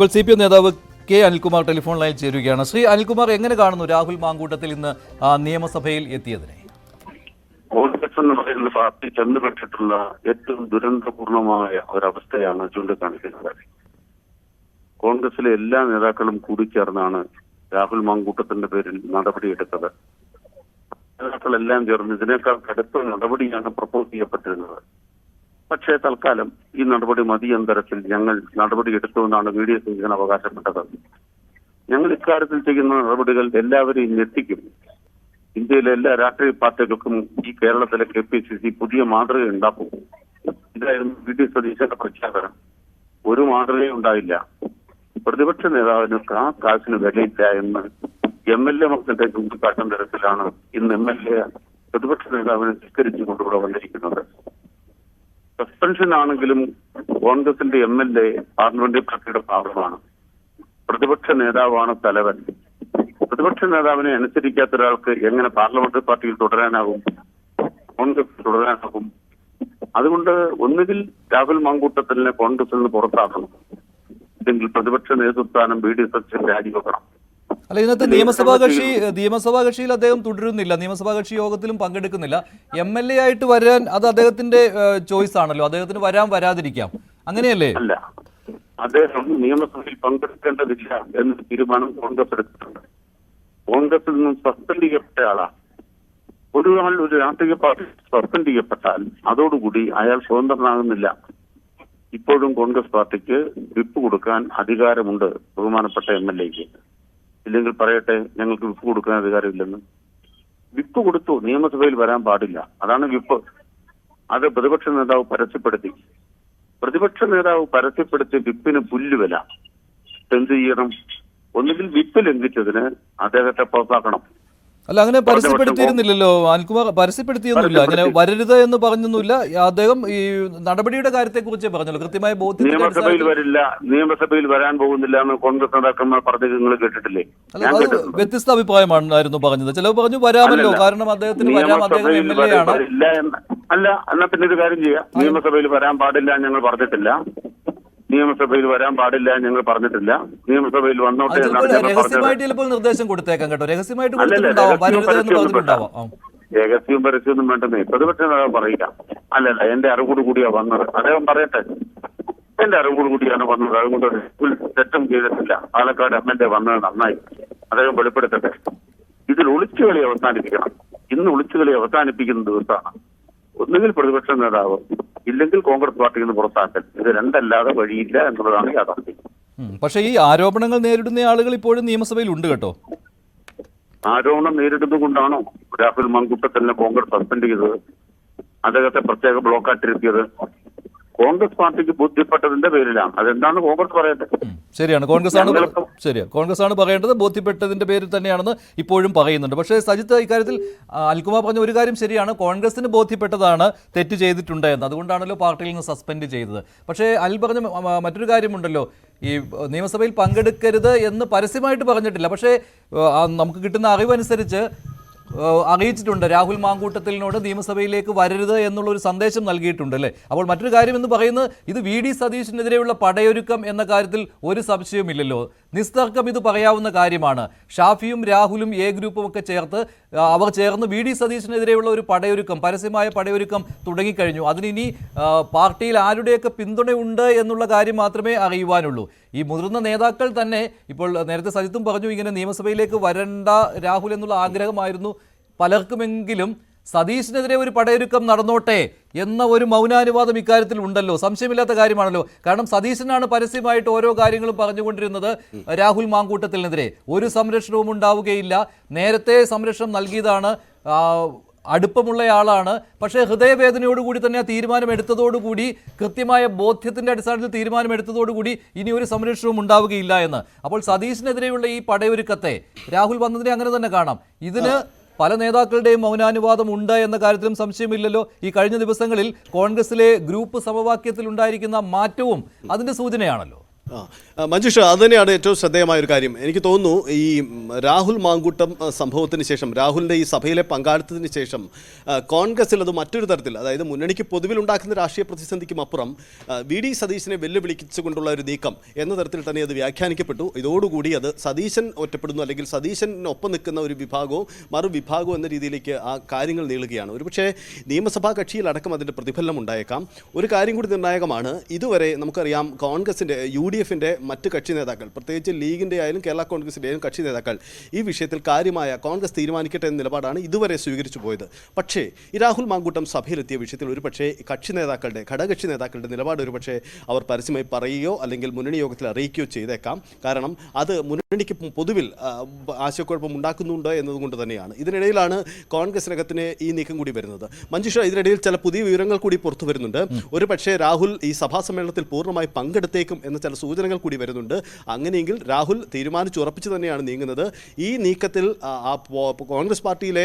ഇപ്പോൾ C P M നേതാവ് K Anilkumar telephone ലൈനിൽ ചേരുകയാണ്. ശ്രീ അനിൽകുമാർ എങ്ങനെ കാണുന്നു രാഹുൽ മാങ്കൂട്ടത്തിൽ ഇന്ന് നിയമസഭയിൽ എത്തിയതിനെ? കോൺഗ്രസ് എന്ന് പറയുന്ന പാർട്ടി ചെന്നുപെട്ടിട്ടുള്ള ഏറ്റവും ദുരന്തപൂർണമായ ഒരവസ്ഥയാണ് ചൂണ്ടിക്കാണിക്കുന്നത്. കോൺഗ്രസിലെ എല്ലാ നേതാക്കളും കൂടിച്ചേർന്നാണ് രാഹുൽ മാങ്കൂട്ടത്തിന്റെ പേരിൽ നടപടിയെടുത്തത്. നേതാക്കളെല്ലാം ചേർന്ന് ഇതിനേക്കാൾ കടുത്ത നടപടിയാണ് പ്രപ്പോസ് ചെയ്യപ്പെട്ടിരുന്നത്. പക്ഷേ തൽക്കാലം ഈ നടപടി മതിയെന്ന തരത്തിൽ ഞങ്ങൾ നടപടി എടുത്തുവെന്നാണ് എസ് ഇങ്ങനെ അവകാശപ്പെട്ടത്. ഞങ്ങൾ ഇക്കാര്യത്തിൽ ചെയ്യുന്ന നടപടികൾ എല്ലാവരെയും ഞെട്ടിക്കും. ഇന്ത്യയിലെ എല്ലാ രാഷ്ട്രീയ പാർട്ടികൾക്കും ഈ കേരളത്തിലെ കെ പി സി സി പുതിയ മാതൃക ഉണ്ടാക്കും. ഇതായിരുന്നു വി ഡി സതീശന്റെ പ്രഖ്യാപനം. ഒരു മാതൃകയും ഉണ്ടായില്ല. പ്രതിപക്ഷ നേതാവിന് ആ കാശിന് വിലയില്ല എന്ന് എം എൽ എ മക്കളുടെ ചൂണ്ടിക്കാട്ടുന്ന തരത്തിലാണ് ഇന്ന് എം എൽ എ പ്രതിപക്ഷ നേതാവിനെ ധിക്കരിച്ചു കൊണ്ടുകൂടെ വന്നിരിക്കുന്നത്. സസ്പെൻഷൻ ആണെങ്കിലും കോൺഗ്രസിന്റെ എം എൽ എ പാർലമെന്ററി പാർട്ടിയുടെ ഭാഗമാണ് പ്രതിപക്ഷ നേതാവാണ് തലവൻ. പ്രതിപക്ഷ നേതാവിനെ അനുസരിക്കാത്ത ഒരാൾക്ക് എങ്ങനെ പാർലമെന്ററി പാർട്ടിയിൽ തുടരാനാകും? കോൺഗ്രസ് തുടരാനാകും? അതുകൊണ്ട് ഒന്നുകിൽ രാഹുൽ മാങ്കൂട്ടത്തിനെ കോൺഗ്രസിൽ നിന്ന് പുറത്താക്കണം. അല്ലെങ്കിൽ പ്രതിപക്ഷ നേതൃസ്ഥാനം ബി ഡി സച്ചിൻ രാജിവെക്കണം അല്ല ഇന്നത്തെ നിയമസഭാ കക്ഷി നിയമസഭാ കക്ഷിയിൽ അദ്ദേഹം തുടരുന്നില്ല. നിയമസഭാ കക്ഷി യോഗത്തിലും പങ്കെടുക്കുന്നില്ല. എം എൽ എ ആയിട്ട് വരാൻ അത് അദ്ദേഹത്തിന്റെ ചോയ്സ് ആണല്ലോ. അദ്ദേഹത്തിന് വരാൻ വരാതിരിക്കാം. അങ്ങനെയല്ലേ? അല്ല. അദ്ദേഹം നിയമസഭയിൽ പങ്കെടുക്കേണ്ടതില്ല എന്ന തീരുമാനം കോൺഗ്രസ് എടുത്തിട്ടുണ്ട്. കോൺഗ്രസിൽ നിന്നും സസ്പെൻഡ് ചെയ്യപ്പെട്ട ആളാണ്. ഒരു ആൾ ഒരു രാഷ്ട്രീയ പാർട്ടി സസ്പെൻഡ് ചെയ്യപ്പെട്ടാൽ അതോടുകൂടി അയാൾ സ്വതന്ത്രനാകുന്നില്ല. ഇപ്പോഴും കോൺഗ്രസ് പാർട്ടിക്ക് വിപ്പ് കൊടുക്കാൻ അധികാരമുണ്ട് ബഹുമാനപ്പെട്ട എം എൽ എക്ക് ഇല്ലെങ്കിൽ പറയട്ടെ ഞങ്ങൾക്ക് വിപ്പ് കൊടുക്കാൻ അധികാരമില്ലെന്ന്. വിപ്പ് കൊടുത്തു നിയമസഭയിൽ വരാൻ പാടില്ല. അതാണ് വിപ്പ്. അത് പ്രതിപക്ഷ നേതാവ് പരസ്യപ്പെടുത്തി. പ്രതിപക്ഷ നേതാവ് പരസ്യപ്പെടുത്തി വിപ്പിന് പുല്ലുവില. എന്ത് ചെയ്യണം? ഒന്നുകിൽ വിപ്പ് ലംഘിച്ചതിന് അദ്ദേഹത്തെ പുറത്താക്കണം. അല്ല അങ്ങനെ പരസ്യപ്പെടുത്തിയിരുന്നില്ലല്ലോ. അനിൽകുമാർ പരസ്യപ്പെടുത്തിയൊന്നുമില്ല. അങ്ങനെ വരരുത് എന്ന് പറഞ്ഞൊന്നുമില്ല. അദ്ദേഹം ഈ നടപടിയുടെ കാര്യത്തെക്കുറിച്ചേ പറഞ്ഞല്ലോ കൃത്യമായ ബോധ്യം നിയമസഭയിൽ വരില്ല. നിയമസഭയിൽ വരാൻ പോകുന്നില്ല എന്ന് കോൺഗ്രസ് നേതാക്കന്മാർ പറഞ്ഞത് നിങ്ങൾ കേട്ടിട്ടില്ലേ? വ്യത്യസ്ത അഭിപ്രായമായിരുന്നു പറഞ്ഞത്. ചിലവ് പറഞ്ഞു വരാമല്ലോ. കാരണം അദ്ദേഹത്തിന് വരാം. അദ്ദേഹം എം എൽ എ ആണ്. വരില്ല എന്ന് അല്ല എന്നാ പിന്നെ ഒരു കാര്യം ചെയ്യാം. നിയമസഭയിൽ വരാൻ പാടില്ല ഞങ്ങൾ പറഞ്ഞിട്ടില്ല. നിയമസഭയിൽ വരാൻ പാടില്ല ഞങ്ങൾ പറഞ്ഞിട്ടില്ല. നിയമസഭയിൽ വന്നോട്ടെ രഹസ്യമായിട്ട് ചിലപ്പോൾ നിർദ്ദേശം കൊടുത്തേക്കാം കേട്ടോ. രഹസ്യമായിട്ട് രഹസ്യവും പരസ്യമൊന്നും വേണ്ടെന്നേ. പ്രതിപക്ഷ നേതാവ് പറയുക. അല്ലല്ല എന്റെ അറിവോട് കൂടിയാ വന്നത്. അദ്ദേഹം പറയട്ടെ. എന്റെ അറിവോട് കൂടിയാണ് വന്നത്. അതുകൊണ്ട് തെറ്റും ചെയ്തിട്ടില്ല. പാലക്കാട് എം എൽ എ വന്നത് നന്നായി. അദ്ദേഹം വെളിപ്പെടുത്തട്ടെ. ഇതിൽ ഒളിച്ചുകളി അവസാനിപ്പിക്കണം. ഇന്ന് ഒളിച്ചുകളി അവസാനിപ്പിക്കുന്ന ദിവസമാണ്. ഒന്നുകിൽ പ്രതിപക്ഷ നേതാവ് ഇല്ലെങ്കിൽ കോൺഗ്രസ് പാർട്ടിയിൽ നിന്ന് പുറത്താക്കൽ. ഇത് രണ്ടല്ലാതെ വഴിയില്ല എന്നുള്ളതാണ് യാഥാർത്ഥ്യം. പക്ഷേ ഈ ആരോപണങ്ങൾ നേരിടുന്ന ആളുകൾ ഇപ്പോഴും നിയമസഭയിൽ ഉണ്ട് കേട്ടോ. ആരോപണം നേരിടുന്നുകൊണ്ടാണോ രാഹുൽ മങ്കുട്ടത്തിനെ കോൺഗ്രസ് സസ്പെൻഡ് ചെയ്തത്? അദ്ദേഹത്തെ പ്രത്യേക ബ്ലോക്കായിട്ടിരുത്തിയത് കോൺഗ്രസ് പാർട്ടിക്ക് ബോധ്യപ്പെട്ടതിന്റെ പേരിലാണ്. അതെന്താണ് കോൺഗ്രസ് പറയേണ്ടത്? ശരിയാണ്. കോൺഗ്രസ് ആണ് ശരിയാണ് കോൺഗ്രസ് ആണ് പറയേണ്ടത് ബോധ്യപ്പെട്ടതിന്റെ പേരിൽ തന്നെയാണെന്ന് ഇപ്പോഴും പറയുന്നുണ്ട്. പക്ഷേ സജിത്ത് ഇക്കാര്യത്തിൽ അൽകുമാർ പറഞ്ഞ ഒരു കാര്യം ശരിയാണ്. കോൺഗ്രസിന് ബോധ്യപ്പെട്ടതാണ് തെറ്റ് ചെയ്തിട്ടുണ്ട് എന്ന്. അതുകൊണ്ടാണല്ലോ പാർട്ടിയിൽ നിന്ന് സസ്പെൻഡ് ചെയ്തത്. പക്ഷേ അൽ പറഞ്ഞ മറ്റൊരു കാര്യമുണ്ടല്ലോ. ഈ നിയമസഭയിൽ പങ്കെടുക്കരുത് എന്ന് പരസ്യമായിട്ട് പറഞ്ഞിട്ടില്ല. പക്ഷേ നമുക്ക് കിട്ടുന്ന അറിവനുസരിച്ച് അറിയിച്ചിട്ടുണ്ട്. രാഹുൽ മാങ്കൂട്ടത്തിലിനോട് നിയമസഭയിലേക്ക് വരരുത് എന്നുള്ള ഒരു സന്ദേശം നൽകിയിട്ടുണ്ട് അല്ലേ? അപ്പോൾ മറ്റൊരു കാര്യം എന്ന് പറയുന്നത് ഇത് വി ഡി സതീഷിനെതിരെയുള്ള പടയൊരുക്കം എന്ന കാര്യത്തിൽ ഒരു സംശയമില്ലല്ലോ നിസ്തർക്കം ഇത് പറയാവുന്ന കാര്യമാണ്. ഷാഫിയും രാഹുലും എ ഗ്രൂപ്പും ഒക്കെ ചേർത്ത് അവർ ചേർന്ന് വി ഡി സതീഷിനെതിരെയുള്ള ഒരു പടയൊരുക്കം പരസ്യമായ പടയൊരുക്കം തുടങ്ങിക്കഴിഞ്ഞു. അതിനിനി ആ, പാർട്ടിയിൽ ആരുടെയൊക്കെ പിന്തുണയുണ്ട് എന്നുള്ള കാര്യം മാത്രമേ അറിയുവാനുള്ളൂ. ഈ മുതിർന്ന നേതാക്കൾ തന്നെ ഇപ്പോൾ നേരത്തെ സജിത്തും പറഞ്ഞു ഇങ്ങനെ നിയമസഭയിലേക്ക് വരണ്ട രാഹുൽ എന്നുള്ള ആഗ്രഹമായിരുന്നു. പലർക്കുമെങ്കിലും സതീഷിനെതിരെ ഒരു പടയൊരുക്കം നടന്നോട്ടെ എന്ന ഒരു മൗനാനുവാദം ഇക്കാര്യത്തിൽ ഉണ്ടല്ലോ. സംശയമില്ലാത്ത കാര്യമാണല്ലോ. കാരണം സതീശനാണ് പരസ്യമായിട്ട് ഓരോ കാര്യങ്ങളും പറഞ്ഞുകൊണ്ടിരുന്നത് രാഹുൽ മാങ്കൂട്ടത്തിനെതിരെ. ഒരു സംരക്ഷണവും ഉണ്ടാവുകയില്ല. നേരത്തെ സംരക്ഷണം നൽകിയതാണ് അടുപ്പമുള്ളയാളാണ്. പക്ഷേ ഹൃദയവേദനയോടുകൂടി തന്നെ ആ തീരുമാനമെടുത്തതോടുകൂടി കൃത്യമായ ബോധ്യത്തിന്റെ അടിസ്ഥാനത്തിൽ തീരുമാനമെടുത്തതോടുകൂടി ഇനി ഒരു സംരക്ഷണവും ഉണ്ടാവുകയില്ല എന്ന്. അപ്പോൾ സതീഷിനെതിരെയുള്ള ഈ പടയൊരുക്കത്തെ രാഹുൽ വന്നതിനെ അങ്ങനെ തന്നെ കാണാം. ഇതിന് പല നേതാക്കളുടെയും മൗനാനുവാദം ഉണ്ട് എന്ന കാര്യത്തിലും സംശയമില്ലല്ലോ. ഈ കഴിഞ്ഞ ദിവസങ്ങളിൽ കോൺഗ്രസിലെ ഗ്രൂപ്പ് സമവാക്യത്തിൽ ഉണ്ടായിരിക്കുന്ന മാറ്റവും അതിന്റെ സൂചനയാണല്ലോ. മഞ്ജുഷ അത് തന്നെയാണ് ഏറ്റവും ശ്രദ്ധേയമായ ഒരു കാര്യം. എനിക്ക് തോന്നുന്നു ഈ രാഹുൽ മാങ്കൂട്ടം സംഭവത്തിന് ശേഷം രാഹുലിന്റെ ഈ സഭയിലെ പങ്കാളിത്തത്തിന് ശേഷം കോൺഗ്രസിൽ അത് മറ്റൊരു തരത്തിൽ അതായത് മുന്നണിക്ക് പൊതുവിൽ ഉണ്ടാക്കുന്ന രാഷ്ട്രീയ പ്രതിസന്ധിക്കും അപ്പുറം വി. ഡി. സതീശനെ വെല്ലുവിളിച്ചുകൊണ്ടുള്ള ഒരു നീക്കം എന്ന തരത്തിൽ തന്നെ അത് വ്യാഖ്യാനിക്കപ്പെട്ടു. ഇതോടുകൂടി അത് സതീശൻ ഒറ്റപ്പെടുന്നു അല്ലെങ്കിൽ സതീശനൊപ്പം നിൽക്കുന്ന ഒരു വിഭാഗവും മറുവിഭാഗവും എന്ന രീതിയിലേക്ക് ആ കാര്യങ്ങൾ നീളുകയാണ്. ഒരുപക്ഷേ നിയമസഭാ കക്ഷിയിലടക്കം അതിന്റെ പ്രതിഫലനം ഉണ്ടായേക്കാം. ഒരു കാര്യം കൂടി നിർണായകമാണ്. ഇതുവരെ നമുക്കറിയാം കോൺഗ്രസിന്റെ യു. ഡി. എഫിന്റെ മറ്റ് കക്ഷി നേതാക്കൾ പ്രത്യേകിച്ച് ലീഗിന്റെ ആയാലും കേരള കോൺഗ്രസിന്റെ ആയാലും കക്ഷി നേതാക്കൾ ഈ വിഷയത്തിൽ കാര്യമായ കോൺഗ്രസ് തീരുമാനിക്കട്ടെ എന്ന നിലപാടാണ് ഇതുവരെ സ്വീകരിച്ചു പോയത്. പക്ഷേ ഈ രാഹുൽ മാങ്കൂട്ടം സഭയിലെത്തിയ വിഷയത്തിൽ ഒരുപക്ഷേ കക്ഷി നേതാക്കളുടെ ഘടകക്ഷി നേതാക്കളുടെ നിലപാട് ഒരുപക്ഷേ അവർ പരസ്യമായി പറയുകയോ അല്ലെങ്കിൽ മുന്നണി യോഗത്തിൽ അറിയിക്കുകയോ ചെയ്തേക്കാം. കാരണം അത് മുന്നണിക്ക് പൊതുവിൽ ആശയക്കുഴപ്പം ഉണ്ടാക്കുന്നുണ്ട് എന്നതുകൊണ്ട് തന്നെയാണ്. ഇതിനിടയിലാണ് കോൺഗ്രസിനകത്തിന് ഈ നീക്കം കൂടി വരുന്നത്. മഞ്ജുഷ ഇതിനിടയിൽ ചില പുതിയ വിവരങ്ങൾ കൂടി പുറത്തു വരുന്നുണ്ട്. ഒരു പക്ഷേ രാഹുൽ ഈ സഭാ സമ്മേളനത്തിൽ പൂർണമായി പങ്കെടുത്തേക്കും എന്ന ചില സൂചനകൾ കൂടി വരുന്നുണ്ട്. അങ്ങനെയെങ്കിൽ രാഹുൽ തീരുമാനിച്ചുറപ്പിച്ചു തന്നെയാണ് നീങ്ങുന്നത്. ഈ നീക്കത്തിൽ കോൺഗ്രസ് പാർട്ടിയിലെ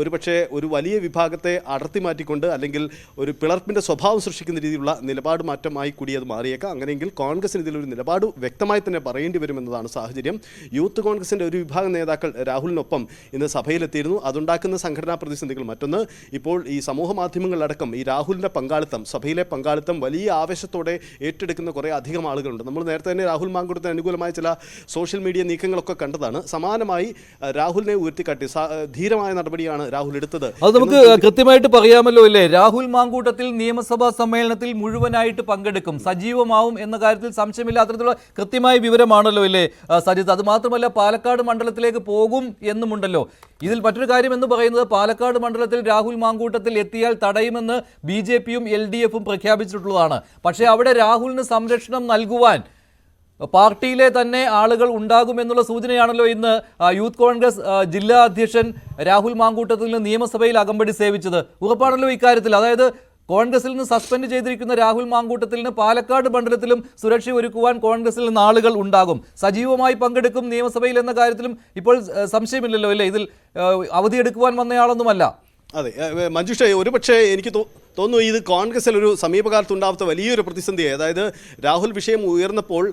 ഒരുപക്ഷെ ഒരു വലിയ വിഭാഗത്തെ അടർത്തി മാറ്റിക്കൊണ്ട് അല്ലെങ്കിൽ ഒരു പിളർപ്പിന്റെ സ്വഭാവം സൃഷ്ടിക്കുന്ന രീതിയിലുള്ള നിലപാട് മാറ്റമായി കൂടി അത് മാറിയേക്കാം. അങ്ങനെയെങ്കിൽ കോൺഗ്രസിന് ഇതിലൊരു നിലപാട് വ്യക്തമായി തന്നെ പറയേണ്ടി വരുമെന്നതാണ് സാഹചര്യം. യൂത്ത് കോൺഗ്രസിന്റെ ഒരു വിഭാഗം നേതാക്കൾ രാഹുലിനൊപ്പം ഇന്ന് സഭയിലെത്തിയിരുന്നു. അതുണ്ടാക്കുന്ന സംഘടനാ പ്രതിസന്ധികൾ മറ്റൊന്ന്. ഇപ്പോൾ ഈ സമൂഹ മാധ്യമങ്ങളിലടക്കം ഈ രാഹുലിന്റെ പങ്കാളിത്തം സഭയിലെ പങ്കാളിത്തം വലിയ ആവേശത്തോടെ ഏറ്റെടുക്കുന്ന കുറേ അധികം ആളുകളുണ്ട്. നമ്മൾ നേരത്തെ തന്നെ രാഹുൽ മാങ്കുടത്തിന് അനുകൂലമായ ചില സോഷ്യൽ മീഡിയ നീക്കങ്ങളൊക്കെ കണ്ടതാണ്. സമാനമായി രാഹുലിനെ ഉയർത്തിക്കാട്ടി ധീരമായ നടപടിയാണ് രാഹുൽ എടുത്തത് അത് നമുക്ക് കൃത്യമായിട്ട് പറയാമല്ലോ അല്ലേ? രാഹുൽ മാങ്കൂട്ടത്തിൽ നിയമസഭാ സമ്മേളനത്തിൽ മുഴുവനായിട്ട് പങ്കെടുക്കും. സജീവമാവും എന്ന കാര്യത്തിൽ സംശയമില്ല അത്തരത്തിലുള്ള കൃത്യമായ വിവരമാണല്ലോ അല്ലേ സജിത് അത് മാത്രമല്ല പാലക്കാട് മണ്ഡലത്തിലേക്ക് പോകും എന്നുമുണ്ടല്ലോ. ഇതിൽ മറ്റൊരു കാര്യം എന്ന് പറയുന്നത് പാലക്കാട് മണ്ഡലത്തിൽ രാഹുൽ മാങ്കൂട്ടത്തിൽ എത്തിയാൽ തടയുമെന്ന് ബി ജെ പിയും എൽ ഡി എഫും പ്രഖ്യാപിച്ചിട്ടുള്ളതാണ്. പക്ഷേ അവിടെ രാഹുലിന് സംരക്ഷണം നൽകുവാൻ പാർട്ടിയിലെ തന്നെ ആളുകൾ ഉണ്ടാകുമെന്നുള്ള സൂചനയാണല്ലോ ഇന്ന് യൂത്ത് കോൺഗ്രസ് ജില്ലാ അധ്യക്ഷൻ രാഹുൽ മാങ്കൂട്ടത്തിൽ നിന്ന് നിയമസഭയിൽ അകമ്പടി സേവിച്ചത്. ഉറപ്പാണല്ലോ ഇക്കാര്യത്തിൽ. അതായത് കോൺഗ്രസിൽ നിന്ന് സസ്പെൻഡ് ചെയ്തിരിക്കുന്ന രാഹുൽ മാങ്കൂട്ടത്തിലിന് പാലക്കാട് മണ്ഡലത്തിലും സുരക്ഷ ഒരുക്കുവാൻ കോൺഗ്രസിൽ നിന്ന് ആളുകൾ ഉണ്ടാകും. സജീവമായി പങ്കെടുക്കും നിയമസഭയിൽ എന്ന കാര്യത്തിലും ഇപ്പോൾ സംശയമില്ലല്ലോ അല്ലേ? ഇതിൽ അവധിയെടുക്കുവാൻ വന്നയാളൊന്നുമല്ല. അതെ മഞ്ജുഷ ഒരുപക്ഷെ എനിക്ക് തോ- തോന്നുന്നു ഇത് കോൺഗ്രസിൽ ഒരു സമീപകാലത്ത് ഉണ്ടാവാത്ത വലിയൊരു പ്രതിസന്ധിയായി. അതായത് രാഹുൽ വിഷയം ഉയർന്നപ്പോൾ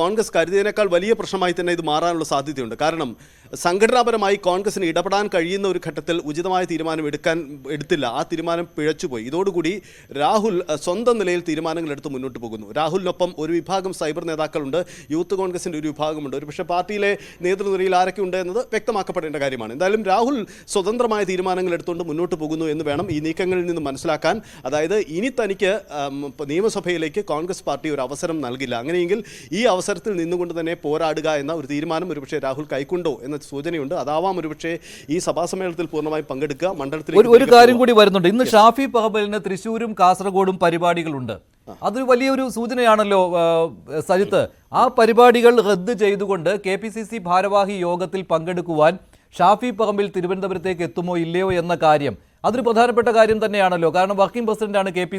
കോൺഗ്രസ് കരുതിയതിനേക്കാൾ വലിയ പ്രശ്നമായി തന്നെ ഇത് മാറാനുള്ള സാധ്യതയുണ്ട്. കാരണം സംഘടനാപരമായി കോൺഗ്രസിന് ഇടപെടാൻ കഴിയുന്ന ഒരു ഘട്ടത്തിൽ ഉചിതമായ തീരുമാനം എടുക്കാൻ എടുത്തില്ല. ആ തീരുമാനം പിഴച്ചുപോയി. ഇതോടുകൂടി രാഹുൽ സ്വന്തം നിലയിൽ തീരുമാനങ്ങൾ എടുത്ത് മുന്നോട്ട് പോകുന്നു. രാഹുലിനൊപ്പം ഒരു വിഭാഗം സൈബർ നേതാക്കളുണ്ട്. യൂത്ത് കോൺഗ്രസിന്റെ ഒരു വിഭാഗമുണ്ട്. ഒരു പക്ഷേ പാർട്ടിയിലെ നേതൃനിരയിൽ ആരൊക്കെ ഉണ്ട് എന്നത് വ്യക്തമാക്കപ്പെടേണ്ട കാര്യമാണ്. എന്തായാലും രാഹുൽ സ്വതന്ത്രമായ തീരുമാനങ്ങൾ എടുത്തുകൊണ്ട് മുന്നോട്ട് പോകുന്നു എന്ന് വേണം ഈ നീക്കങ്ങളിൽ നിന്ന് മനസ്സിലാക്കാൻ. അതായത് ഇനി തനിക്ക് നിയമസഭയിലേക്ക് കോൺഗ്രസ് പാർട്ടി ഒരു അവസരം നൽകില്ല. അങ്ങനെയെങ്കിൽ ഈ അവസരത്തിൽ നിന്നുകൊണ്ട് തന്നെ പോരാടുക എന്ന ഒരു തീരുമാനം ഒരുപക്ഷെ രാഹുൽ കൈക്കൊണ്ടോ എന്ന സൂചനയുണ്ട്. അതാവാം ഒരുപക്ഷെ ഈ സഭാ സമ്മേളനത്തിൽ പൂർണമായും പങ്കെടുക്കുക. മണ്ഡലത്തിൽ ഒരു കാര്യം കൂടി വരുന്നുണ്ട്. ഇന്ന് ഷാഫി പഹബലിന് തൃശ്ശൂരും കാസർഗോഡും പരിപാടികളുണ്ട്. അതൊരു വലിയൊരു സൂചനയാണല്ലോ സജിത്ത്. ആ പരിപാടികൾ റദ്ദ് ചെയ്തുകൊണ്ട് കെ പി സി സി ഭാരവാഹി യോഗത്തിൽ പങ്കെടുക്കുവാൻ ഷാഫി പറമ്പിൽ തിരുവനന്തപുരത്തേക്ക് എത്തുമോ ഇല്ലയോ എന്ന കാര്യം. അതൊരു പ്രധാനപ്പെട്ട കാര്യം തന്നെയാണല്ലോ. കാരണം വർക്കിംഗ് പ്രസിഡന്റാണ് കെ പി